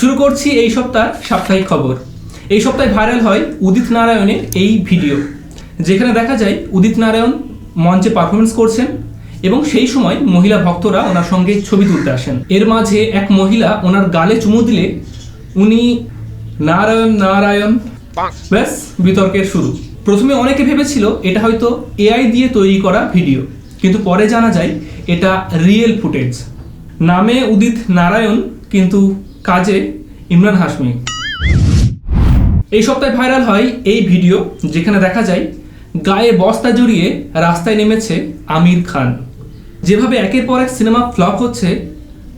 শুরু করছি এই সপ্তাহ সাপ্তাহিক খবর। এই সপ্তাহে ভাইরাল হয় উদিত নারায়ণের এই ভিডিও যেখানে দেখা যায় উদিত নারায়ণ মঞ্চে পারফরমেন্স করছেন এবং সেই সময় মহিলা ভক্তরা ওনার সঙ্গে ছবি তুলতে আসেন। এর মাঝে এক মহিলা ওনার গালে চুমু দিলে উনি নারায়ণ নারায়ণ, ব্যাস, বিতর্কের শুরু। প্রথমে অনেকে ভেবেছিল এটা হয়তো এআই দিয়ে তৈরি করা ভিডিও কিন্তু পরে জানা যায় এটা রিয়েল ফুটেজ নামে উদিত নারায়ণ কিন্তু কাজে ইমরান হাশমি। এই সপ্তাহে ভাইরাল হয় এই ভিডিও, যেখানে দেখা যায় গায়ে বস্তা জড়িয়ে রাস্তায় নেমেছে আমির খান। যেভাবে একের পর এক সিনেমা ফ্লপ হচ্ছে,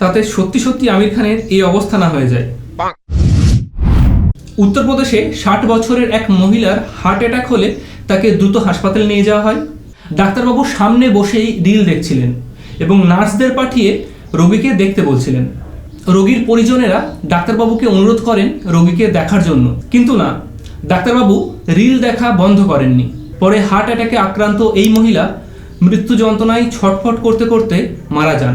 তাতে সত্যি সত্যি আমির খানের এই অবস্থা না হয়ে যায়। উত্তরপ্রদেশে ষাট বছরের এক মহিলার হার্ট অ্যাটাক হলে তাকে দ্রুত হাসপাতালে নিয়ে যাওয়া হয়। ডাক্তারবাবু সামনে বসেই রিল দেখছিলেন এবং নার্সদের পাঠিয়ে রোগীকে দেখতে বলছিলেন। রোগীর পরিজনেরা ডাক্তারবাবুকে অনুরোধ করেন রোগীকে দেখার জন্য। কিন্তু না, ডাক্তারবাবু রিল দেখা বন্ধ করেননি। পরে হার্ট অ্যাটাকে আক্রান্ত এই মহিলা মৃত্যু যন্ত্রণায় ছটফট করতে করতে মারা যান।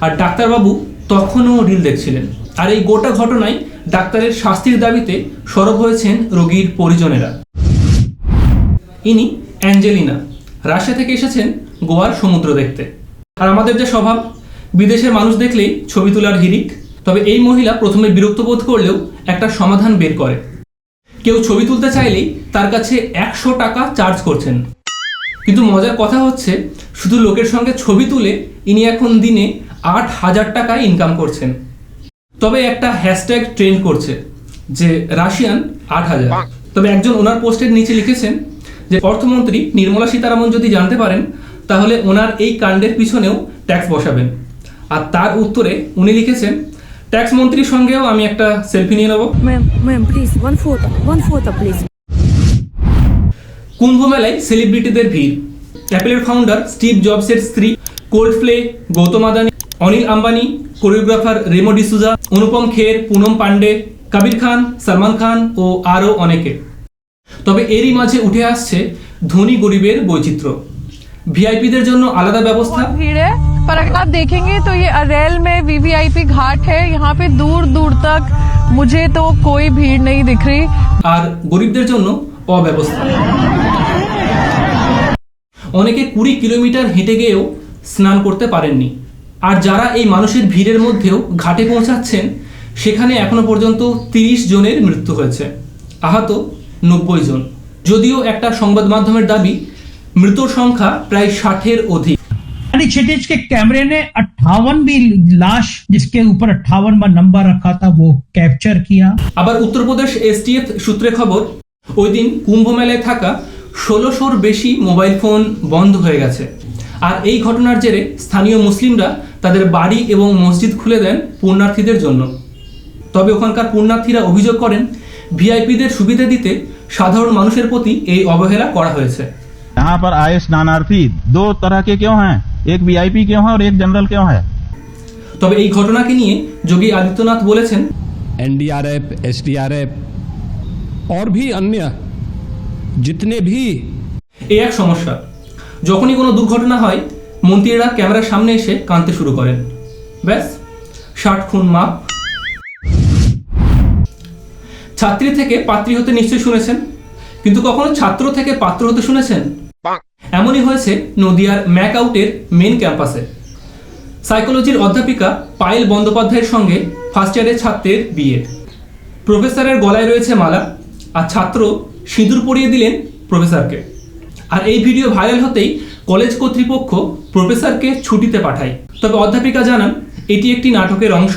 আর ডাক্তারবাবু তখনও রিল দেখছিলেন। আর এই গোটা ঘটনায় ডাক্তারের শাস্তির দাবিতে সরব হয়েছেন রোগীর পরিজনেরা। ইনি অ্যাঞ্জেলিনা, রাশিয়া থেকে এসেছেন গোয়ার সমুদ্র দেখতে। আর আমাদের যে স্বভাব, বিদেশের মানুষ দেখলেই ছবি তোলার হিরিক তবে এই মহিলা প্রথমে বিরক্ত বোধ করলেও একটা সমাধান বের করে। কেউ ছবি তুলতে চাইলেই তার কাছে একশো টাকা চার্জ করছেন। কিন্তু মজার কথা হচ্ছে, শুধু লোকের সঙ্গে ছবি তুলে ইনি এখন দিনে আট হাজার টাকা ইনকাম করছেন। তবে একটা হ্যাশট্যাগ ট্রেন্ড করছে যে রাশিয়ান আট হাজার। তবে একজন ওনার পোস্টের নিচে লিখেছেন যে, অর্থমন্ত্রী নির্মলা সীতারামন যদি জানতে পারেন, তাহলে ওনার এই কাণ্ডের পিছনেও ট্যাক্স বসাবেন। আর তার উত্তরে উনি লিখেছেন ট্যাক্স মন্ত্রীর সঙ্গেও আমি একটা সেলফি নিয়ে নেব। কুম্ভ মেলায় সেলিব্রিটিদের ভিড়। অ্যাপেলের ফাউন্ডার স্টিভ জবসের স্ত্রী Coldplay Gautam Adani Anil Ambani choreographer Remo D'Souza Anupam Kher Poonam Pandey Kabir Khan Salman Khan ও আরও অনেকে। তবে এরই মাঝে উঠে আসছে ধনী গরিবের বৈচিত্র্য। ভিআইপিদের জন্য আলাদা ব্যবস্থা। ভিড়ে? पर अगर आप देखेंगे तो ये अरेल में वीवीआईपी घाट है यहाँ पे दूर दूर तक मुझे तो कोई भीड़ नहीं दिख रही আর গরিবদের জন্য অব্যবস্থা অনেকে কুড়ি কিলোমিটার হেঁটে গিয়েও স্নান করতে পারেননি আর যারা এই মানুষের ভিড়ের মধ্যেও ঘাটে পৌঁছাচ্ছেন সেখানে এখনো পর্যন্ত তিরিশ জনের মৃত্যু হয়েছে আহত নব্বই জন যদিও একটা সংবাদ মাধ্যমের দাবি মৃতর সংখ্যা প্রায় ষাটের অধিক यानी क्षितिज के कैमरे ने अट्ठावन भी लाश जिसके ऊपर अट्ठावन नंबर रखा था वो कैप्चर किया আবার উত্তরপ্রদেশ এসটিএফ সূত্রে খবর ওই দিন কুম্ভ মেলায় থাকা ষোলোশোর বেশি মোবাইল ফোন বন্ধ হয়ে গেছে আর এই ঘটনার জেরে স্থানীয় মুসলিমরা তাদের বাড়ি এবং মসজিদ খুলে দেন পুণ্যার্থীদের জন্য তবে ওখানকার পুণ্যার্থীরা অভিযোগ করেন ভিআইপিদের সুবিধা দিতে সাধারণ মানুষের প্রতি এই অবহেলা করা হয়েছে यहाँ पर आए स्नानार्थी दो तरह के क्यों हैं एक वीआईपी क्यों है और एक जनरल क्यों है তবে এই ঘটনাকে নিয়ে যোগী আদিত্যনাথ বলেছেন एनडीआरएफ एसडीआरएफ और भी अन्य जितने भी এই এক সমস্যা যখনই কোনো দুর্ঘটনা হয় মন্ত্রীরা ক্যামেরার সামনে এসে কাঁদতে শুরু করেন ব্যাস ষাট খুন মাপ ছাত্রী থেকে পাত্রী হতে নিশ্চয়ই শুনেছেন কিন্তু কখনো ছাত্র থেকে পাত্র হতে শুনেছেন এমনই হয়েছে নদিয়ার ম্যাক আউটের মেন ক্যাম্পাসে সাইকোলজির অধ্যাপিকা পায়েল বন্দ্যোপাধ্যায়ের সঙ্গে ফার্স্ট ইয়ারের ছাত্রের বিয়ে। প্রফেসরের গলায় রয়েছে মালা, আর ছাত্র সিঁদুর পরিয়ে দিলেন প্রফেসরকে আর এই ভিডিও ভাইরাল হতেই কলেজ কর্তৃপক্ষ প্রফেসরকে ছুটিতে পাঠায়। তবে অধ্যাপিকা জানান, এটি একটি নাটকের অংশ।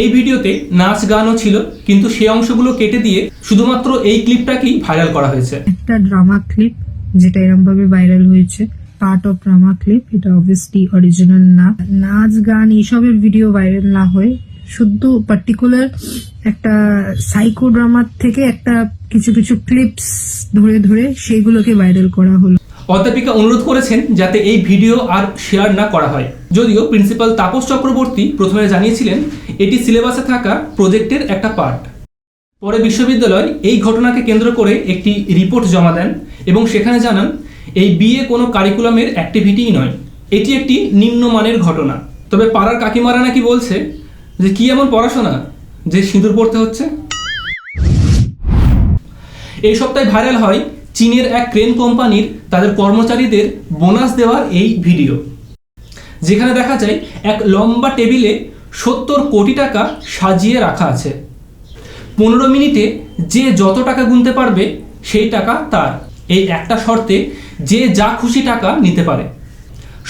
এই ভিডিওতে নাচ গানও ছিল, কিন্তু সেই অংশগুলো কেটে দিয়ে শুধুমাত্র এই ক্লিপটাকেই ভাইরাল করা হয়েছে। একটা ড্রামা ক্লিপ যেটা এরম ভাবে ভাইরাল হয়েছে পার্ট অফ ড্রামা ক্লিপ এটা অবভিয়াসলি অরিজিনাল না। নাচ, গান, এইসবের ভিডিও ভাইরাল না হয়ে। শুদ্ধ পার্টিকুলার একটা সাইকো ড্রামার থেকে একটা কিছু কিছু ক্লিপস ধরে ধরে সেগুলোকে ভাইরাল করা হলো। অধ্যাপিকা অনুরোধ করেছেন যাতে এই ভিডিও আর শেয়ার না করা হয়। যদিও প্রিন্সিপাল তাপস চক্রবর্তী প্রথমে জানিয়েছিলেন, এটি সিলেবাসে থাকা প্রজেক্টের একটা পার্ট পরে বিশ্ববিদ্যালয় এই ঘটনাকে কেন্দ্র করে একটি রিপোর্ট জমা দেন এবং সেখানে জানান, এই বিয়ে কোনো কারিকুলামের অ্যাক্টিভিটিই নয়। এটি একটি নিম্নমানের ঘটনা। তবে পাড়ার কাকিমারা নাকি বলছে যে, কি এমন পড়াশোনা যে সিঁদুর পড়তে হচ্ছে? এই সপ্তাহে ভাইরাল হয় চীনের এক ক্রেন কোম্পানির তাদের কর্মচারীদের বোনাস দেওয়ার এই ভিডিও। যেখানে দেখা যায়, এক লম্বা টেবিলে সত্তর কোটি টাকা সাজিয়ে রাখা আছে। পনেরো মিনিটে যে যত টাকা গুনতে পারবে, সেই টাকা তার। এই একটা শর্তে যে যা খুশি টাকা নিতে পারে।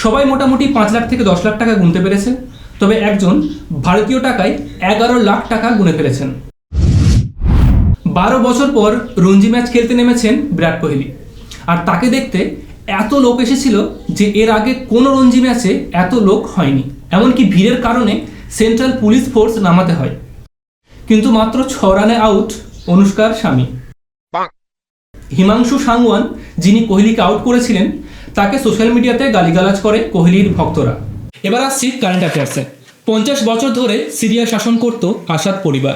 সবাই মোটামুটি পাঁচ লাখ থেকে দশ লাখ টাকা গুনতে পেরেছে, তবে একজন ভারতীয় টাকায় এগারো লাখ টাকা গুনে ফেলেছেন। বারো বছর পর রঞ্জি ম্যাচ খেলতে নেমেছেন বিরাট কোহলি। আর তাকে দেখতে এত লোক এসেছিল যে এর আগে কোনো রঞ্জি ম্যাচে এত লোক হয়নি। এমনকি ভিড়ের কারণে সেন্ট্রাল পুলিশ ফোর্স নামাতে হয়। কিন্তু মাত্র ছ রানে আউট অনুষ্কার স্বামী হিমাংশু সাংওয়ান যিনি কোহলিকে আউট করেছিলেন তাকে সোশ্যাল মিডিয়াতে গালিগালাজ করে কোহলির ভক্তরা। এবার আসছি কারেন্ট অ্যাফেয়ার্সে পঞ্চাশ বছর ধরে সিরিয়া শাসন করত আসাদ পরিবার।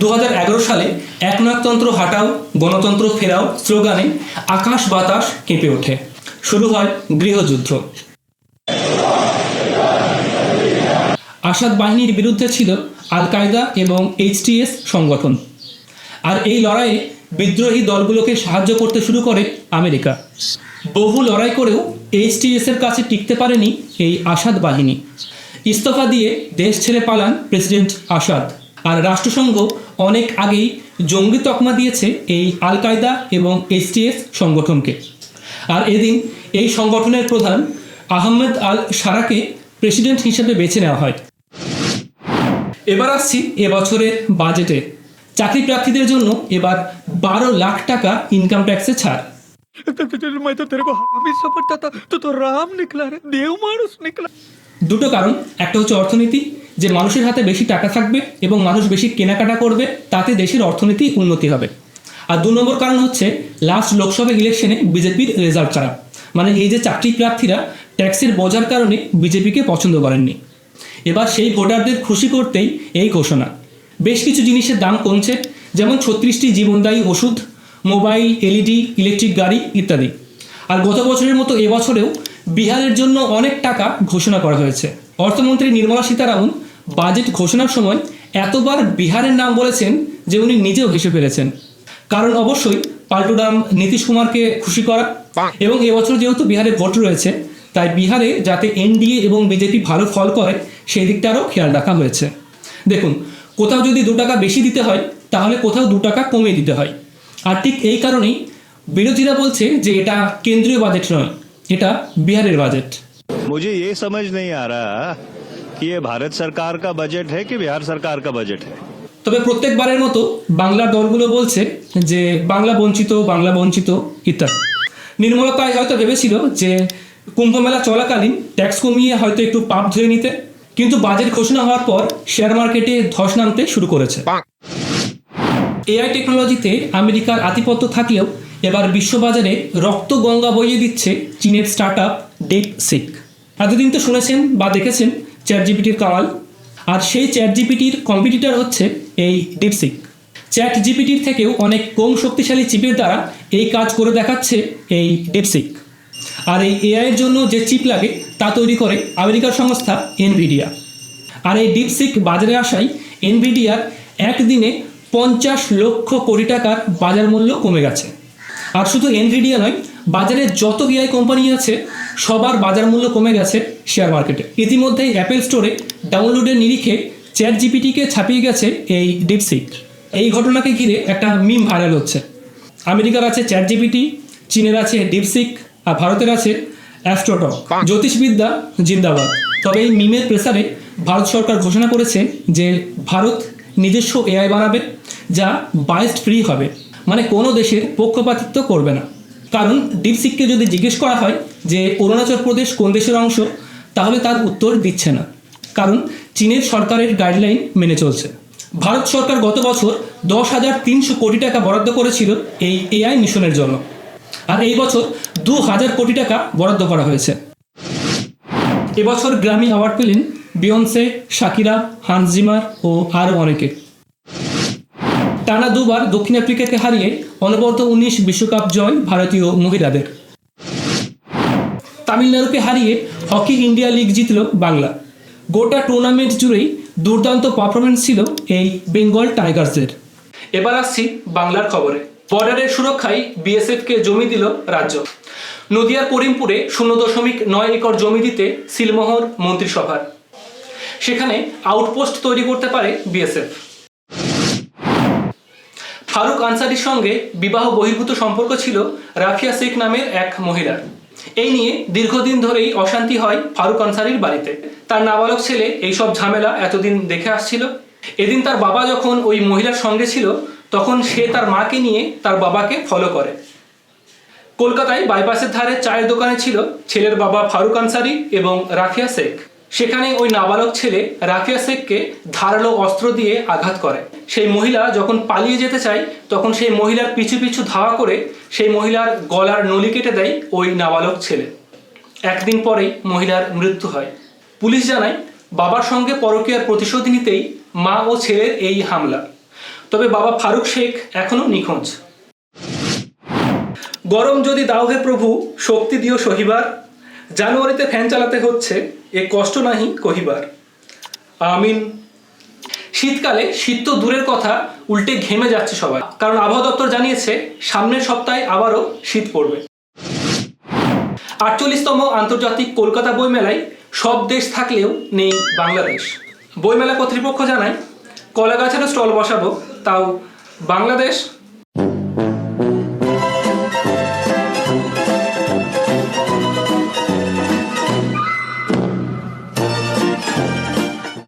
দু হাজার এগারো সালে একনায়কতন্ত্র হাটাও গণতন্ত্র ফেরাও স্লোগানে আকাশ বাতাস কেঁপে ওঠে। শুরু হয় গৃহযুদ্ধ। আসাদ বাহিনীর বিরুদ্ধে ছিল আল কায়দা এবং এইচটিএস সংগঠন। আর এই লড়াইয়ে বিদ্রোহী দলগুলোকে সাহায্য করতে শুরু করে আমেরিকা। বহু লড়াই করেও এইচটিএস এর কাছে টিকতে পারেনি এই আসাদ বাহিনী। ইস্তফা দিয়ে দেশ ছেড়ে পালান প্রেসিডেন্ট আসাদ। আর রাষ্ট্রসংঘ অনেক আগেই জঙ্গি তকমা দিয়েছে এই আল কায়দা এবং এইচটিএস সংগঠনকে। আর এদিন এই সংগঠনের প্রধান আহমেদ আল সারাকে প্রেসিডেন্ট হিসেবে বেছে নেওয়া হয়। এবার আসছি এবছরের বাজেটে। চাকরি প্রার্থীদের জন্য এবার বারো লাখ টাকা ইনকাম ট্যাক্সে ছাড়। দুটো কারণ। একটা হচ্ছে অর্থনীতি, যে মানুষের হাতে বেশি টাকা থাকবে এবং মানুষ বেশি কেনাকাটা করবে, তাতে দেশের অর্থনীতি উন্নতি হবে। আর দু নম্বর কারণ হচ্ছে লাস্ট লোকসভা ইলেকশনে বিজেপির রেজাল্ট খারাপ মানে এই যে চাকরি প্রার্থীরা ট্যাক্সের বজার কারণে বিজেপিকে পছন্দ করেননি। এবার সেই ভোটারদের খুশি করতেই এই ঘোষণা। বেশ কিছু জিনিসের দাম কমছে, যেমন ছত্রিশটি জীবনদায়ী ওষুধ, মোবাইল, এলইডি, ইলেকট্রিক গাড়ি ইত্যাদি। আর গত বছরের মতো এবছরেও বিহারের জন্য অনেক টাকা ঘোষণা করা হয়েছে। অর্থমন্ত্রী নির্মলা সীতারামন বাজেট ঘোষণার সময় এতবার বিহারের নাম বলেছেন যে উনি নিজেও হেসে ফেলেছেন। কারণ অবশ্যই পাল্টুরাম নীতিশ কুমারকে খুশি করা এবং এবছর যেহেতু বিহারে ভোট রয়েছে তাই বিহারে যাতে এনডিএ এবং বিজেপি ভালো ফল করে সেই দিকটারও খেয়াল রাখা হয়েছে দেখুন কোথাও যদি দু টাকা বেশি দিতে হয় তাহলে কোথাও দু টাকা কমিয়ে দিতে হয় আর ঠিক এই কারণেই বিরোধীরা বলছে যে এটা কেন্দ্রীয় বাজেট নয় এটা বিহারের বাজেট मुझे ये समझ नहीं आ रहा कि ये भारत सरकार का बजट है कि बिहार सरकार का बजट है তবে প্রত্যেকবারের মতো বাংলার দলগুলো বলছে যে বাংলা বঞ্চিত বাংলা বঞ্চিত ইত্যাদি নির্মলা তাই হয়তো ভেবেছিল যে কুম্ভমেলা চলাকালীন ট্যাক্স কমিয়ে হয়তো একটু পাপ ধরে নিতে কিন্তু বাজেট ঘোষণা হওয়ার পর শেয়ার মার্কেটে ধস নামতে শুরু করেছে। এআই টেকনোলজিতে আমেরিকার আধিপত্য থাকলেও এবার বিশ্ববাজারে রক্ত গঙ্গা বইয়ে দিচ্ছে চীনের স্টার্ট আপ ডেপ সিক এতদিন তো শুনেছেন বা দেখেছেন চ্যাট জিপিটির কামাল। আর সেই চ্যাট জিপিটির কম্পিটিটর হচ্ছে এই ডিপসিক চ্যাট জিপিটির থেকেও অনেক কম শক্তিশালী চিপের দ্বারা এই কাজ করে দেখাচ্ছে এই ডিপসিক আর এই এআইয়ের জন্য যে চিপ লাগে, তা তৈরি করে আমেরিকার সংস্থা এনভিডিয়া আর এই ডিপসিক বাজারে আসায় এনভিডিয়ার একদিনে পঞ্চাশ লক্ষ কোটি টাকার বাজার মূল্য কমে গেছে। আর শুধু এনভিডিয়া নয়, বাজারে যত এআই কোম্পানি আছে, সবার বাজার মূল্য কমে গেছে শেয়ার মার্কেটে ইতিমধ্যেই অ্যাপেল স্টোরে ডাউনলোডের নিরিখে চ্যাট জিপিটিকে ছাপিয়ে গেছে এই ডিপসিক এই ঘটনাকে ঘিরে একটা মিম ভাইরাল হচ্ছে। আমেরিকার আছে চ্যাট জিপিটি চীনের আছে ডিপসিক আর ভারতের আছে অ্যাস্ট্রোটক জ্যোতিষবিদ্যা জিন্দাবাদ। তবে এই মিমের প্রেসারে ভারত সরকার ঘোষণা করেছে যে ভারত নিজস্ব এআই বানাবে যা বায়েস্ট ফ্রি হবে। মানে কোনো দেশের পক্ষপাতিত্ব করবে না। কারণ ডিপসিককে যদি জিজ্ঞেস করা হয় যে অরুণাচল প্রদেশ কোন দেশের অংশ তাহলে তার উত্তর দিচ্ছে না। কারণ চীনের সরকারের গাইডলাইন মেনে চলছে। ভারত সরকার গত বছর দশ হাজার তিনশো কোটি টাকা বরাদ্দ করেছিল এই এআই মিশনের জন্য। আর এই বছর দু হাজার কোটি টাকা বরাদ্দ করা হয়েছে। এবছর গ্রামী অ্যাওয়ার্ড পেলেন বিয়ন্সে, শাকিরা হানজিমার ও আরও অনেকে। টানা দুবার দক্ষিণ আফ্রিকাকে হারিয়ে অনবরত উনিশ বিশ্বকাপ জয় ভারতীয় মহিলাদের। তামিলনাড়ুকে হারিয়ে হকি ইন্ডিয়া লিগ জিতল বাংলা। গোটা টুর্নামেন্ট জুড়েই দুর্দান্ত পারফরমেন্স ছিল এই বেঙ্গল টাইগার্সের এবার আসছি বাংলার খবরে। বর্ডারের সুরক্ষায় বিএসএফকে জমি দিল রাজ্য। নদিয়ার করিমপুরে শূন্য দশমিক নয় একর জমি দিতে সিলমোহর মন্ত্রিসভার। সেখানে আউটপোস্ট তৈরি করতে পারে বিএসএফ। ফারুক আনসারির সঙ্গে বিবাহ বহির্ভূত সম্পর্ক ছিল রাফিয়া শেখ নামের এক মহিলার। এই নিয়ে দীর্ঘদিন ধরেই অশান্তি হয় ফারুক আনসারির বাড়িতে। তার নাবালক ছেলে এইসব ঝামেলা এতদিন দেখে আসছিল। এদিন তার বাবা যখন ওই মহিলার সঙ্গে ছিল তখন সে তার মাকে নিয়ে তার বাবাকে ফলো করে। কলকাতায় বাইপাসের ধারে চায়ের দোকানে ছিল ছেলের বাবা ফারুক আনসারি এবং রাফিয়া শেখ। সেখানে ওই নাবালক ছেলে রাফিয়া শেখকে ধারালো অস্ত্র দিয়ে আঘাত করে। সেই মহিলা যখন পালিয়ে যেতে চায়, তখন সেই মহিলার পিছু পিছু ধাওয়া করে সেই মহিলার গলার নলি কেটে দেয় ওই নাবালক ছেলে। একদিন পরেই মহিলার মৃত্যু হয়। পুলিশ জানায়, বাবার সঙ্গে পরকীয়ার প্রতিশোধ নিতেই মা ও ছেলের এই হামলা। তবে বাবা ফারুক শেখ এখনও নিখোঁজ। গরম যদি দাও হে প্রভু, শক্তি দিও সহিবার। জানুয়ারিতে ফ্যান চালাতে হচ্ছে, এ কষ্ট নাহি কহিবার। আমিন। শীতকালে শীত তো দূরের কথা, উল্টে ঘেমে যাচ্ছে সবাই। কারণ আবহাওয়া দপ্তর জানিয়েছে, সামনের সপ্তাহে আবারও শীত পড়বে। আটচল্লিশতম আন্তর্জাতিক কলকাতা বইমেলায় সব দেশ থাকলেও নেই বাংলাদেশ। বইমেলা কর্তৃপক্ষ জানায় কলা গাছেরও স্টল বসাবো। তাও বাংলাদেশ